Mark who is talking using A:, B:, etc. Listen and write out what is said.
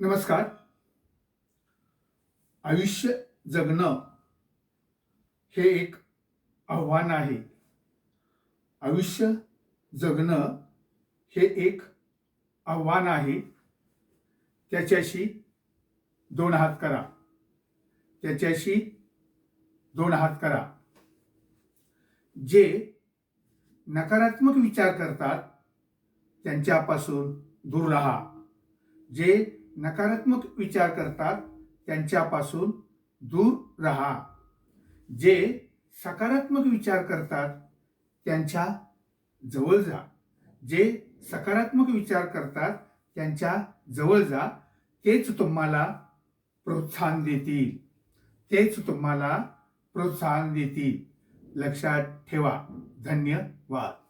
A: नमस्कार. आयुष्य जगणं हे एक आव्हान आहे. आयुष्य जगणं हे एक आव्हान आहे. त्याच्याशी दोन हात करा. त्याच्याशी दोन हात करा. जे नकारात्मक विचार करतात त्यांच्यापासून दूर राहा. जे नकारात्मक विचार करतात त्यांच्यापासून दूर राहा. जे सकारात्मक विचार करतात त्यांच्या जवळ जा. जे सकारात्मक विचार करतात त्यांच्या जवळ जा. तेच तुम्हाला प्रोत्साहन देतील. तेच तुम्हाला प्रोत्साहन देतील. लक्षात ठेवा. धन्यवाद.